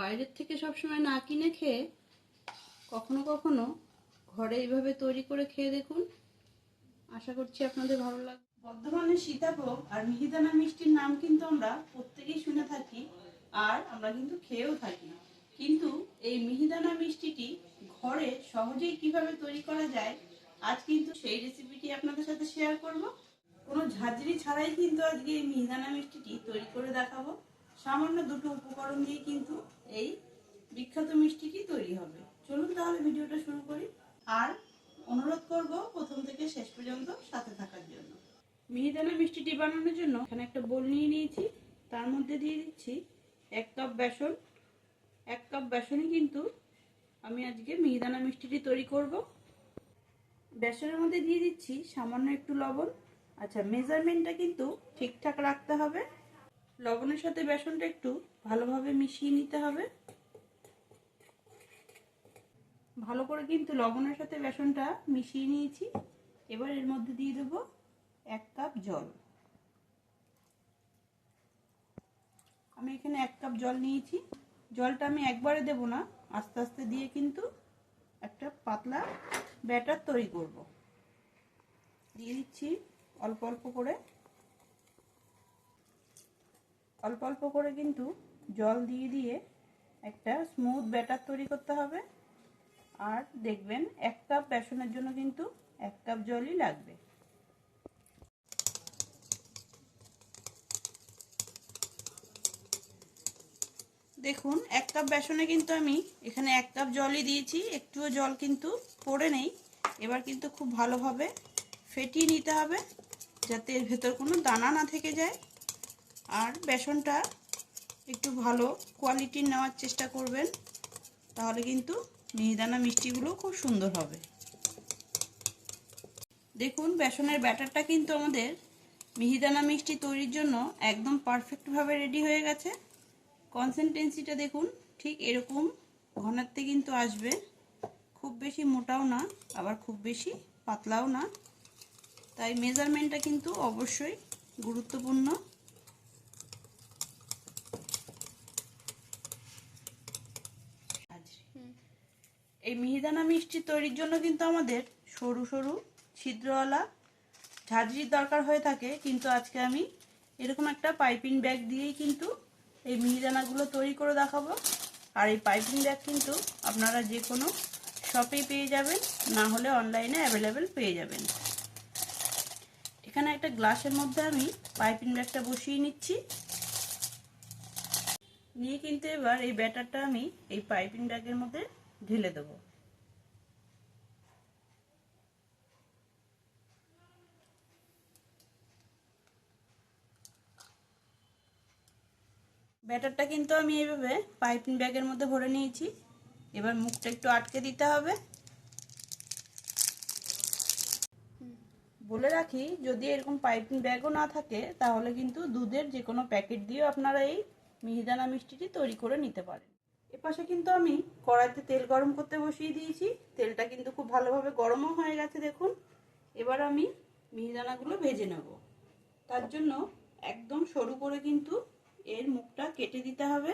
বাইরের থেকে সবসময় না কিনে খেয়ে কখনো কখনো ঘরে এইভাবে তৈরি করে খেয়ে দেখুন। আশা করছি আপনাদের ভালো লাগবে বর্ধমানের সীতাভোগ আর মিহিদানা মিষ্টির নাম কিন্তু আমরা প্রত্যেকেই শুনে থাকি আর আমরা কিন্তু খেয়েও থাকি। কিন্তু এই মিহিদানা মিষ্টিটি ঘরে সহজেই কীভাবে তৈরি করা যায়, আজ কিন্তু সেই রেসিপিটি আপনাদের সাথে শেয়ার করব। কোনো ঝাঁঝরি ছাড়াই কিন্তু আজকে এই মিহিদানা মিষ্টিটি তৈরি করে দেখাবো। সামান্য দুটো উপকরণ দিয়ে কিন্তু এই বিখ্যাত মিষ্টিটি তৈরি হবে। চলুন তাহলে ভিডিওটা শুরু করি। আর অনুরোধ করব প্রথম থেকে শেষ পর্যন্ত সাথে থাকার জন্য। মিহিদানা মিষ্টিটি বানানোর জন্য এখানে একটা বোল নিয়ে নিয়েছি। তার মধ্যে দিয়ে দিচ্ছি এক কাপ বেসন। এক কাপ বেসনই কিন্তু আমি আজকে মিহিদানা মিষ্টিটি তৈরি করব। বেসনের মধ্যে দিয়ে দিচ্ছি সামান্য একটু লবণ। আচ্ছা মেজারমেন্টটা কিন্তু ঠিকঠাক রাখতে হবে। লবণের সাথে বেসনটা একটু ভালোভাবে মিশিয়ে নিতে হবে। ভালো করে কিন্তু লবণের সাথে বেসনটা মিশিয়ে নিয়েছি। এবার এর মধ্যে দিয়ে দেবো এক কাপ জল। আমি এখানে এক কাপ জল নিয়েছি। জলটা আমি একবারে দেব না, আস্তে আস্তে দিয়ে কিন্তু একটা পাতলা ব্যাটার তৈরি করব। দিয়ে দিচ্ছি অল্প অল্প করে। অল্প অল্প করে কিন্তু জল দিয়ে দিয়ে একটা স্মুথ ব্যাটার তৈরি করতে হবে। আর দেখবেন এক কাপ বেসনের জন্য কিন্তু এক কাপ জলই লাগবে। দেখুন, এক কাপ বেসনে কিন্তু আমি এখানে এক কাপ জলই দিয়েছি। একটুও জল কিন্তু পড়ে নেই। এবার কিন্তু খুব ভালোভাবে ফেটিয়ে নিতে হবে যাতে এর ভেতর কোনো দানা না থেকে যায়। আর বেসনটা একটু ভালো কোয়ালিটির নেওয়ার চেষ্টা করবেন, তাহলে কিন্তু মিহিদানা মিষ্টিগুলো খুব সুন্দর হবে। দেখুন, বেসনের ব্যাটারটা কিন্তু আমাদের মিহিদানা মিষ্টি তৈরির জন্য একদম পারফেক্টভাবে রেডি হয়ে গেছে। কনসিস্টেন্সিটা দেখুন, ঠিক এরকম ঘনত্বে কিন্তু আসবে। খুব বেশি মোটাও না, আবার খুব বেশি পাতলাও না। তাই মেজারমেন্টটা কিন্তু অবশ্যই গুরুত্বপূর্ণ। এই মিহিদানা মিষ্টি তৈরির জন্য কিন্তু আমাদের সরু সরু ছিদ্রওয়ালা ঝাঁঝরির দরকার হয়ে থাকে, কিন্তু আজকে আমি এরকম একটা পাইপিং ব্যাগ দিয়েই কিন্তু এই মিহিদানাগুলো তৈরি করে দেখাবো। আর এই পাইপিং ব্যাগ কিন্তু আপনারা যে কোনো শপেই পেয়ে যাবেন, না হলে অনলাইনে অ্যাভেলেবেল পেয়ে যাবেন। এখানে একটা গ্লাসের মধ্যে আমি পাইপিং ব্যাগটা বসিয়ে নিচ্ছি। নিয়ে কিন্তু এবার এই ব্যাটারটা আমি এই পাইপিং ব্যাগের মধ্যে ঢেলে দেবো। ব্যাটারটা কিন্তু আমি এইভাবে পাইপিং ব্যাগের মধ্যে ভরে নিয়েছি। এবার মুখটা একটু আটকে দিতে হবে। বলে রাখি, যদি এরকম পাইপিং ব্যাগও না থাকে, তাহলে কিন্তু দুধের যে কোনো প্যাকেট দিয়েও আপনারা এই মিহিদানা মিষ্টিটি তৈরি করে নিতে পারেন। এপাশে কিন্তু আমি কড়াইতে তেল গরম করতে বসিয়ে দিয়েছি। তেলটা কিন্তু খুব ভালোভাবে গরমও হয়ে গেছে, দেখুন। এবার আমি মিহিদানাগুলো ভেজে নেব। তার জন্য একদম সরু করে কিন্তু এর মুখটা কেটে দিতে হবে।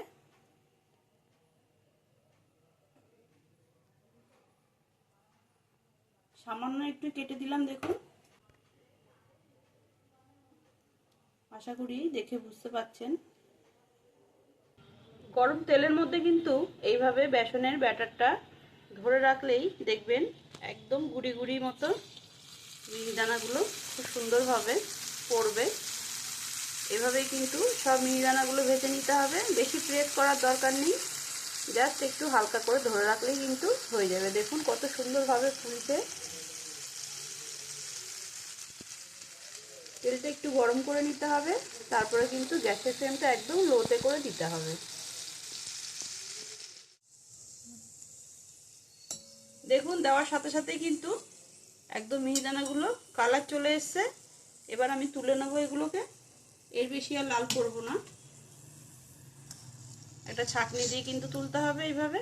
সামান্য একটু কেটে দিলাম, দেখুন। আশা করি দেখে বুঝতে পাচ্ছেন গরম তেলের মধ্যে কিন্তু এইভাবে বেসনের ব্যাটারটা ধরে রাখলেই দেখবেন একদম গুড়ি গুড়ি মতো মিহিদানাগুলো খুব সুন্দরভাবে পড়বে। এভাবেই কিন্তু সব মিহিদানাগুলো ভেজে নিতে হবে। বেশি প্রেস করার দরকার নেই। জাস্ট একটু হালকা করে ধরে রাখলেই কিন্তু হয়ে যাবে। দেখুন কত সুন্দরভাবে ফুলছে। তেলটা একটু গরম করে নিতে হবে। তারপরে কিন্তু গ্যাসের ফ্লেমটা একদম লোতে করে দিতে হবে। দেখুন, দেওয়ার সাথে সাথে কিন্তু একদম মিহিদানাগুলো কালার চলে এসছে। এবার আমি তুলে নেব এগুলোকে। এর বেশি আর লাল করব না। একটা ছাকনি দিয়ে কিন্তু তুলতে হবে এইভাবে।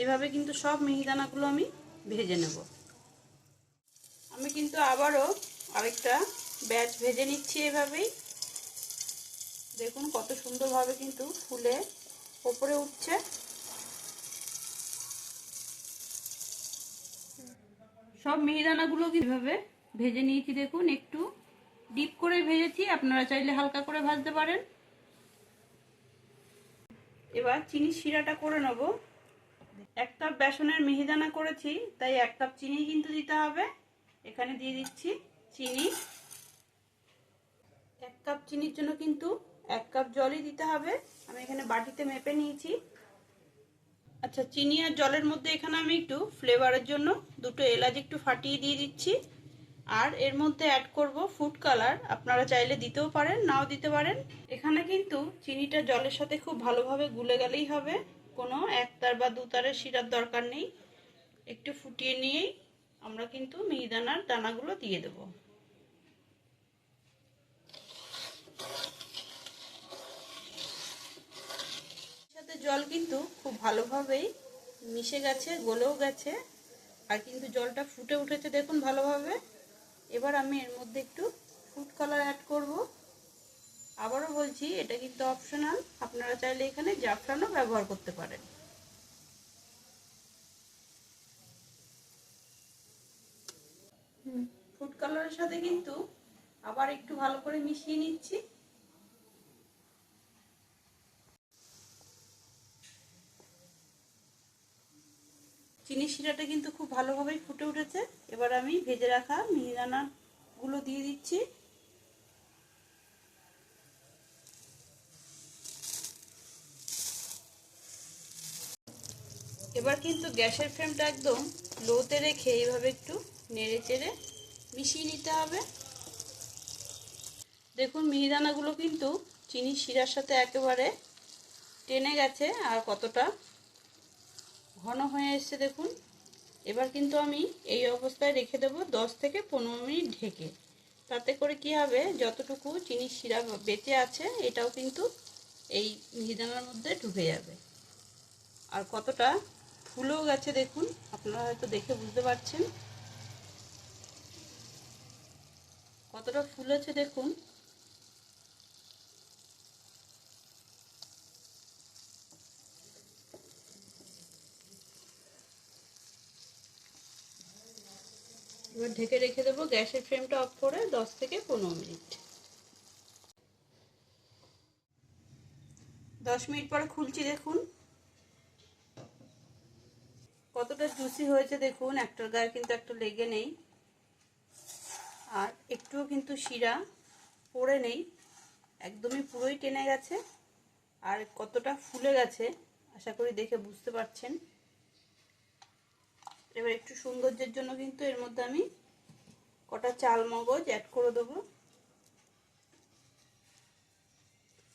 এইভাবে কিন্তু সব মিহিদানাগুলো আমি ভেজে নেব। আমি কিন্তু আবারও আরেকটা ব্যাচ ভেজে নিচ্ছি এভাবেই। দেখুন কত সুন্দরভাবে কিন্তু ফুলে ওপরে উঠছে। সব মিহিদানাগুলো কীভাবে ভেজে নিয়েছি, দেখুন, একটু ডিপ করে ভেজেছি, আপনারা চাইলে হালকা করে ভাজতে পারেন। এবার চিনি শিরাটা করে নেব। এক কাপ বেসনের মিহিদানা করেছি, তাই এক কাপ চিনি কিন্তু দিতে হবে। এখানে দিয়ে দিচ্ছি চিনি। এক কাপ চিনির জন্য কিন্তু এক কাপ জলই দিতে হবে। আমি এখানে বাটিতে মেপে নিয়েছি। আচ্ছা চিনি আর জলের মধ্যে এখানে আমি একটু ফ্লেভারের জন্য দুটো এলাচ একটু ফাটিয়ে দিয়ে দিচ্ছি। আর এর মধ্যে অ্যাড করব ফুড কালার আপনারা চাইলে দিতেও পারেন, নাও দিতে পারেন। এখানে কিন্তু চিনিটা জলের সাথে খুব ভালোভাবে গুলে গেলেই হবে। কোনো একতার বা দুতারের শিরার দরকার নেই। একটু ফুটিয়ে নিয়েই আমরা কিন্তু মিহিদানার দানাগুলো দিয়ে দেব। সাথে জল কিন্তু খুব ভালোভাবেই মিশে গেছে গলেও গেছে আর কিন্তু জলটা ফুটে উঠেছে দেখুন ভালোভাবে। এবার আমি এর মধ্যে একটু ফুড কালার অ্যাড করব। আবারও বলছি এটা কিন্তু অপশনাল আপনারা চাইলে এখানে জাফরানও ব্যবহার করতে পারেন। ফুড কালারের সাথে কিন্তু আবার একটু ভালো করে মিশিয়ে নিচ্ছি। চিনি শিরাটা কিন্তু খুব ভালোভাবেই ফুটে উঠেছে। এবার আমি ভেজে রাখা মিহিদানাগুলো দিয়ে দিচ্ছি। এবার কিন্তু গ্যাসের ফ্লেমটা একদম লোতে রেখে এইভাবে একটু নেড়ে চেড়ে মিশিয়ে নিতে হবে। দেখুন, মিহিদানাগুলো কিন্তু চিনি শিরার সাথে একেবারে টেনে গেছে আর কতটা ঘন হয়ে এসছে দেখুন। এবার কিন্তু আমি এই অবস্থায় রেখে দেবো দশ থেকে পনেরো মিনিট ঢেকে। তাতে করে কি হবে? যতটুকু চিনি শিরা বেঁচে আছে, এটাও কিন্তু এই মিহিদানার মধ্যে ঢুকে যাবে। আর কতটা ফুলেও গেছে দেখুন, আপনারা হয়তো দেখে বুঝতে পারছেন। কতটা ফুলেছে দেখুন। এবার ঢেকে রেখে দেবো গ্যাসের ফ্লেমটা অফ করে দশ থেকে পনেরো মিনিট। দশ মিনিট পরে খুলছি দেখুন। কতটা জুসি হয়েছে দেখুন, একটার গায়ে কিন্তু একটা লেগে নেই। আর একটুও কিন্তু শিরা পড়ে নেই, একদমই পুরোই টেনে গেছে। আর কতটা ফুলে গেছে, আশা করি দেখে বুঝতে পারছেন। এবার একটু সৌন্দর্যের জন্য কিন্তু এর মধ্যে আমি কটা চাল মগজ অ্যাড করে দেবো।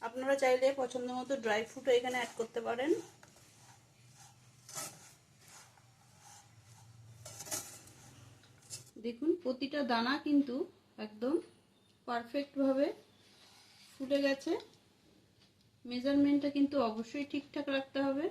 আপনারা চাইলে পছন্দ মতো ড্রাই ফ্রুটও এখানে অ্যাড করতে পারেন। দেখুন, প্রতিটা দানা কিন্তু একদম পারফেক্টভাবে ফুটে গেছে। মেজারমেন্টটা কিন্তু অবশ্যই ঠিকঠাক রাখতে হবে।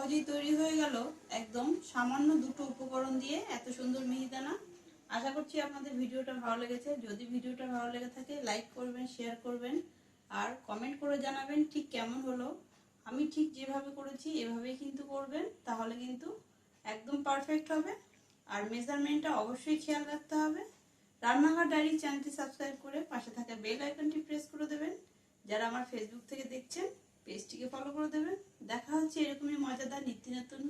সহজেই তৈরি হয়ে গেল একদম সামান্য দুটো উপকরণ দিয়ে এত সুন্দর মিহিদানা। আশা করছি আপনাদের ভিডিওটা ভালো লেগেছে। যদি ভিডিওটা ভালো লেগে থাকে লাইক করবেন শেয়ার করবেন, আর কমেন্ট করে জানাবেন ঠিক কেমন হলো। আমি ঠিক যেভাবে করেছি, এভাবেই কিন্তু করবেন, তাহলে কিন্তু একদম পারফেক্ট হবে। আর মেজারমেন্টটা অবশ্যই খেয়াল রাখতে হবে। রান্নাঘর ডায়েরি চ্যানেলটি সাবস্ক্রাইব করে পাশে থাকা বেল আইকনটি প্রেস করে দেবেন। যারা আমার ফেসবুক থেকে দেখছেন পেজটিকে ফলো করে দেবেন দেখা হচ্ছে এরকমই মজাদার নিত্য নতুন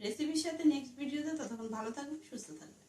রেসিপির সাথে নেক্সট ভিডিওতে ততক্ষণ ভালো থাকবেন সুস্থ থাকবেন